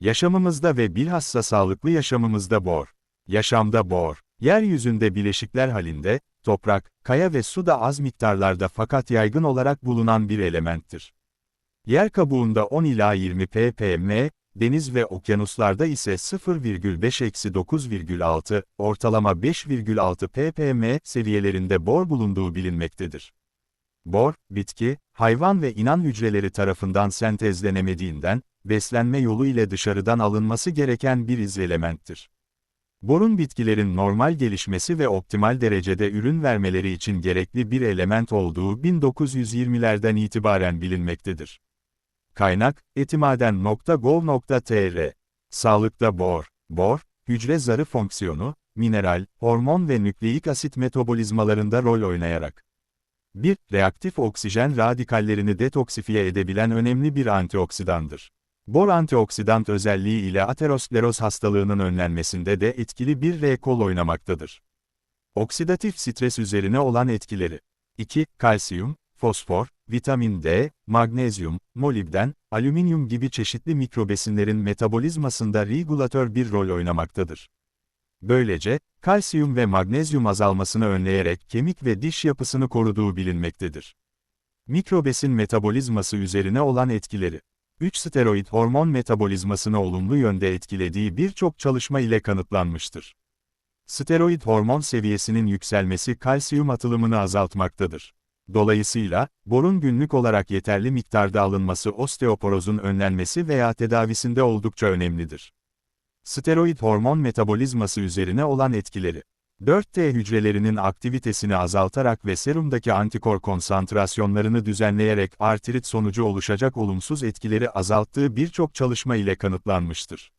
Yaşamımızda ve bilhassa sağlıklı yaşamımızda bor. Yaşamda bor. Yeryüzünde bileşikler halinde, toprak, kaya ve su da az miktarlarda fakat yaygın olarak bulunan bir elementtir. Yer kabuğunda 10 ila 20 ppm, deniz ve okyanuslarda ise 0,5-9,6, ortalama 5,6 ppm seviyelerinde bor bulunduğu bilinmektedir. Bor, bitki, hayvan ve inan hücreleri tarafından sentezlenemediğinden, beslenme yolu ile dışarıdan alınması gereken bir izelementtir. Borun bitkilerin normal gelişmesi ve optimal derecede ürün vermeleri için gerekli bir element olduğu 1920'lerden itibaren bilinmektedir. Kaynak, etimaden.gov.tr Sağlıkta bor, bor, hücre zarı fonksiyonu, mineral, hormon ve nükleik asit metabolizmalarında rol oynayarak 1. Reaktif oksijen radikallerini detoksifiye edebilen önemli bir antioksidandır. Bor antioksidan özelliği ile ateroskleroz hastalığının önlenmesinde de etkili bir rol oynamaktadır. Oksidatif stres üzerine olan etkileri 2. Kalsiyum, fosfor, vitamin D, magnezyum, molibden, alüminyum gibi çeşitli mikrobesinlerin metabolizmasında regülatör bir rol oynamaktadır. Böylece, kalsiyum ve magnezyum azalmasını önleyerek kemik ve diş yapısını koruduğu bilinmektedir. Mikrobesin metabolizması üzerine olan etkileri 3 steroid hormon metabolizmasını olumlu yönde etkilediği birçok çalışma ile kanıtlanmıştır. Steroid hormon seviyesinin yükselmesi kalsiyum atılımını azaltmaktadır. Dolayısıyla, borun günlük olarak yeterli miktarda alınması osteoporozun önlenmesi veya tedavisinde oldukça önemlidir. Steroid hormon metabolizması üzerine olan etkileri 4T hücrelerinin aktivitesini azaltarak ve serumdaki antikor konsantrasyonlarını düzenleyerek artrit sonucu oluşacak olumsuz etkileri azalttığı birçok çalışma ile kanıtlanmıştır.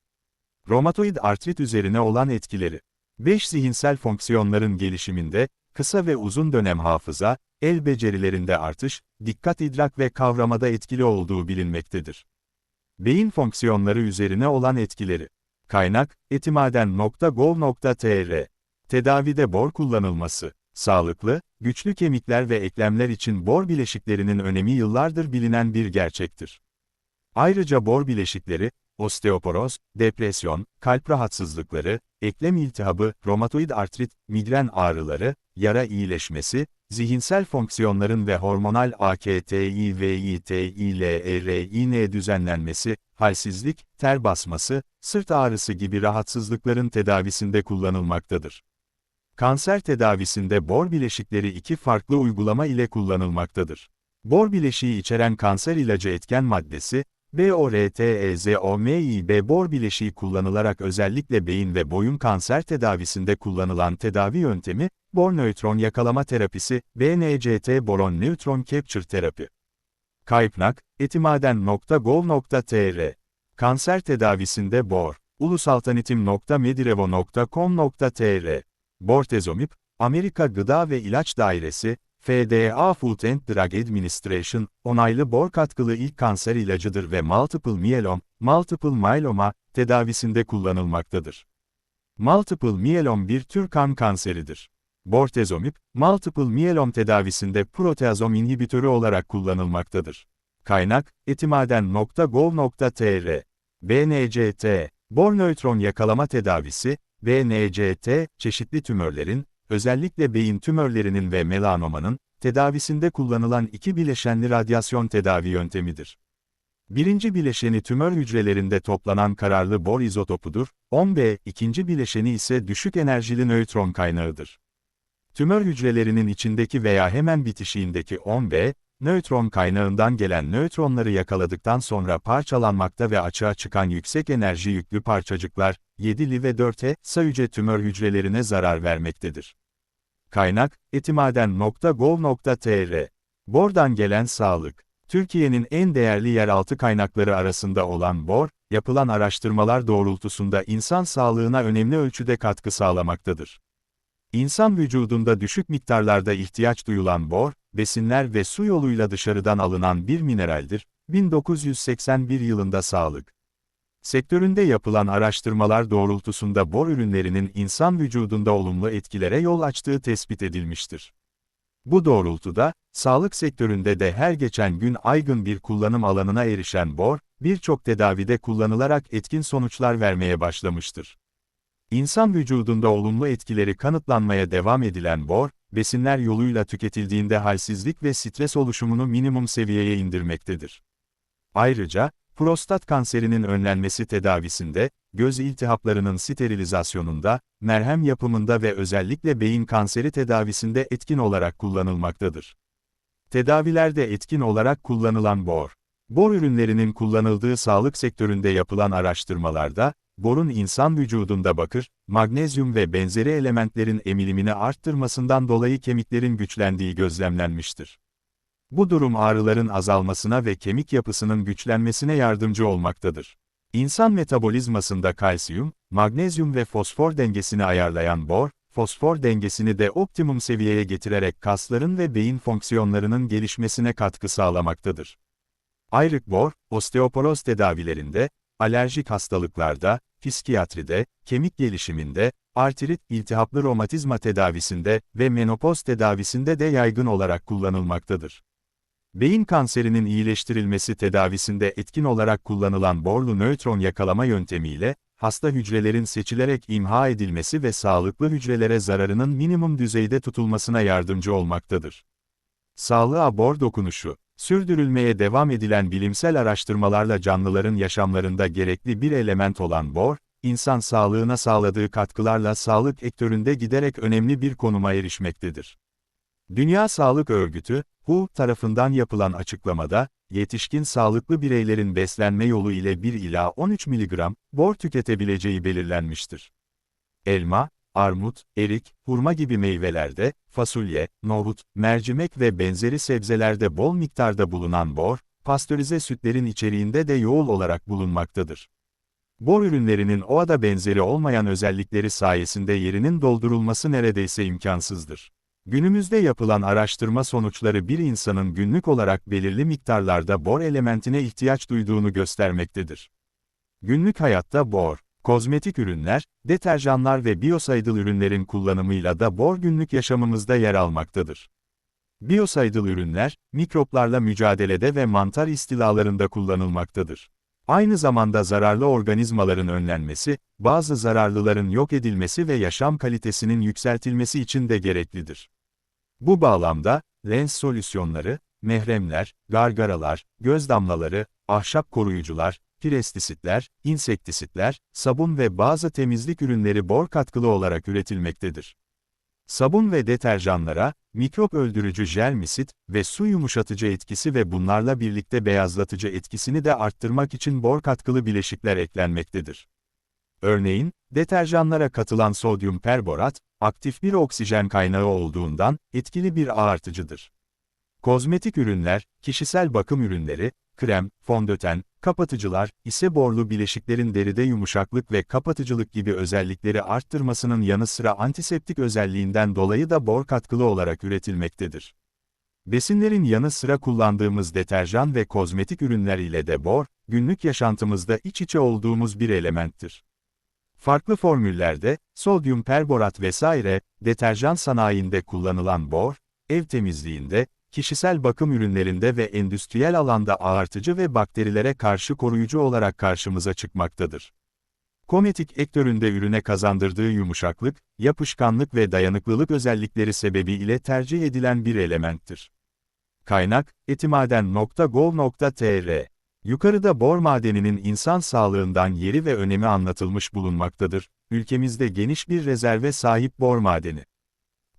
Romatoid artrit üzerine olan etkileri 5 zihinsel fonksiyonların gelişiminde, kısa ve uzun dönem hafıza, el becerilerinde artış, dikkat idrak ve kavramada etkili olduğu bilinmektedir. Beyin fonksiyonları üzerine olan etkileri Kaynak, etimaden.gov.tr Tedavide bor kullanılması, sağlıklı, güçlü kemikler ve eklemler için bor bileşiklerinin önemi yıllardır bilinen bir gerçektir. Ayrıca bor bileşikleri, osteoporoz, depresyon, kalp rahatsızlıkları, eklem iltihabı, romatoid artrit, migren ağrıları, yara iyileşmesi, zihinsel fonksiyonların ve hormonal AKTİVİTİLERİN düzenlenmesi, halsizlik, ter basması, sırt ağrısı gibi rahatsızlıkların tedavisinde kullanılmaktadır. Kanser tedavisinde bor bileşikleri iki farklı uygulama ile kullanılmaktadır. Bor bileşiği içeren kanser ilacı etken maddesi, BORTEZOMIB bor bileşiği kullanılarak özellikle beyin ve boyun kanser tedavisinde kullanılan tedavi yöntemi, bor nötron yakalama terapisi, BNCT boron nötron capture terapi. Kaypnak, etimaden.gov.tr Kanser tedavisinde bor, ulusaltanitim.medirevo.com.tr Bortezomib, Amerika Gıda ve İlaç Dairesi, FDA Food and Drug Administration, onaylı bor katkılı ilk kanser ilacıdır ve multiple myelom, multiple myeloma, tedavisinde kullanılmaktadır. Multiple myelom bir tür kan kanseridir. Bortezomib, multiple myelom tedavisinde proteazom inhibitörü olarak kullanılmaktadır. Kaynak, etimaden.gov.tr BNCT, bor nötron yakalama tedavisi, BNCT, çeşitli tümörlerin, özellikle beyin tümörlerinin ve melanomanın, tedavisinde kullanılan iki bileşenli radyasyon tedavi yöntemidir. Birinci bileşeni tümör hücrelerinde toplanan kararlı bor izotopudur, 10B, ikinci bileşeni ise düşük enerjili nötron kaynağıdır. Tümör hücrelerinin içindeki veya hemen bitişiğindeki 10B, nötron kaynağından gelen nötronları yakaladıktan sonra parçalanmakta ve açığa çıkan yüksek enerji yüklü parçacıklar, 7'li ve 4'e, sayıca tümör hücrelerine zarar vermektedir. Kaynak, etimaden.gov.tr Bor'dan gelen sağlık. Türkiye'nin en değerli yeraltı kaynakları arasında olan bor, yapılan araştırmalar doğrultusunda insan sağlığına önemli ölçüde katkı sağlamaktadır. İnsan vücudunda düşük miktarlarda ihtiyaç duyulan bor, besinler ve su yoluyla dışarıdan alınan bir mineraldir. 1981 yılında sağlık sektöründe yapılan araştırmalar doğrultusunda bor ürünlerinin insan vücudunda olumlu etkilere yol açtığı tespit edilmiştir. Bu doğrultuda, sağlık sektöründe de her geçen gün aygın bir kullanım alanına erişen bor, birçok tedavide kullanılarak etkin sonuçlar vermeye başlamıştır. İnsan vücudunda olumlu etkileri kanıtlanmaya devam edilen bor, besinler yoluyla tüketildiğinde halsizlik ve stres oluşumunu minimum seviyeye indirmektedir. Ayrıca, prostat kanserinin önlenmesi tedavisinde, göz iltihaplarının sterilizasyonunda, merhem yapımında ve özellikle beyin kanseri tedavisinde etkin olarak kullanılmaktadır. Tedavilerde etkin olarak kullanılan bor. Bor ürünlerinin kullanıldığı sağlık sektöründe yapılan araştırmalarda, borun insan vücudunda bakır, magnezyum ve benzeri elementlerin emilimini arttırmasından dolayı kemiklerin güçlendiği gözlemlenmiştir. Bu durum ağrıların azalmasına ve kemik yapısının güçlenmesine yardımcı olmaktadır. İnsan metabolizmasında kalsiyum, magnezyum ve fosfor dengesini ayarlayan bor, fosfor dengesini de optimum seviyeye getirerek kasların ve beyin fonksiyonlarının gelişmesine katkı sağlamaktadır. Ayrık bor, osteoporoz tedavilerinde, alerjik hastalıklarda, psikiyatride, kemik gelişiminde, artrit, iltihaplı romatizma tedavisinde ve menopoz tedavisinde de yaygın olarak kullanılmaktadır. Beyin kanserinin iyileştirilmesi tedavisinde etkin olarak kullanılan borlu nötron yakalama yöntemiyle, hasta hücrelerin seçilerek imha edilmesi ve sağlıklı hücrelere zararının minimum düzeyde tutulmasına yardımcı olmaktadır. Sağlığa bor dokunuşu, sürdürülmeye devam edilen bilimsel araştırmalarla canlıların yaşamlarında gerekli bir element olan bor, insan sağlığına sağladığı katkılarla sağlık sektöründe giderek önemli bir konuma erişmektedir. Dünya Sağlık Örgütü, WHO tarafından yapılan açıklamada, yetişkin sağlıklı bireylerin beslenme yolu ile 1 ila 13 mg bor tüketebileceği belirlenmiştir. Elma, armut, erik, hurma gibi meyvelerde, fasulye, nohut, mercimek ve benzeri sebzelerde bol miktarda bulunan bor, pastörize sütlerin içeriğinde de yoğun olarak bulunmaktadır. Bor ürünlerinin OADA benzeri olmayan özellikleri sayesinde yerinin doldurulması neredeyse imkansızdır. Günümüzde yapılan araştırma sonuçları bir insanın günlük olarak belirli miktarlarda bor elementine ihtiyaç duyduğunu göstermektedir. Günlük hayatta bor, kozmetik ürünler, deterjanlar ve biyosaydıl ürünlerin kullanımıyla da bor günlük yaşamımızda yer almaktadır. Biyosaydıl ürünler, mikroplarla mücadelede ve mantar istilalarında kullanılmaktadır. Aynı zamanda zararlı organizmaların önlenmesi, bazı zararlıların yok edilmesi ve yaşam kalitesinin yükseltilmesi için de gereklidir. Bu bağlamda, lens solüsyonları, mehremler, gargaralar, göz damlaları, ahşap koruyucular, pestisitler, insektisitler, sabun ve bazı temizlik ürünleri bor katkılı olarak üretilmektedir. Sabun ve deterjanlara, mikrop öldürücü jelmisit ve su yumuşatıcı etkisi ve bunlarla birlikte beyazlatıcı etkisini de arttırmak için bor katkılı bileşikler eklenmektedir. Örneğin, deterjanlara katılan sodyum perborat, aktif bir oksijen kaynağı olduğundan, etkili bir ağartıcıdır. Kozmetik ürünler, kişisel bakım ürünleri, krem, fondöten, kapatıcılar, ise borlu bileşiklerin deride yumuşaklık ve kapatıcılık gibi özellikleri arttırmasının yanı sıra antiseptik özelliğinden dolayı da bor katkılı olarak üretilmektedir. Besinlerin yanı sıra kullandığımız deterjan ve kozmetik ürünler ile de bor, günlük yaşantımızda iç içe olduğumuz bir elementtir. Farklı formüllerde, sodyum perborat vesaire, deterjan sanayinde kullanılan bor, ev temizliğinde, kişisel bakım ürünlerinde ve endüstriyel alanda ağartıcı ve bakterilere karşı koruyucu olarak karşımıza çıkmaktadır. Kometik ektöründe ürüne kazandırdığı yumuşaklık, yapışkanlık ve dayanıklılık özellikleri sebebiyle tercih edilen bir elementtir. Kaynak, etimaden.gov.tr Yukarıda bor madeninin insan sağlığından yeri ve önemi anlatılmış bulunmaktadır. Ülkemizde geniş bir rezerve sahip bor madeni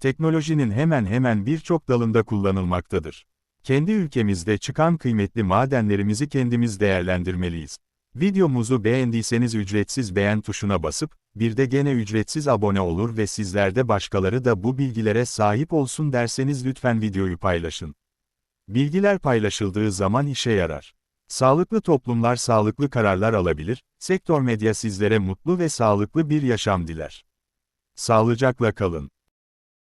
teknolojinin hemen hemen birçok dalında kullanılmaktadır. Kendi ülkemizde çıkan kıymetli madenlerimizi kendimiz değerlendirmeliyiz. Videomuzu beğendiyseniz ücretsiz beğen tuşuna basıp, bir de gene ücretsiz abone olur ve sizlerde başkaları da bu bilgilere sahip olsun derseniz lütfen videoyu paylaşın. Bilgiler paylaşıldığı zaman işe yarar. Sağlıklı toplumlar sağlıklı kararlar alabilir, sektör medya sizlere mutlu ve sağlıklı bir yaşam diler. Sağlıcakla kalın.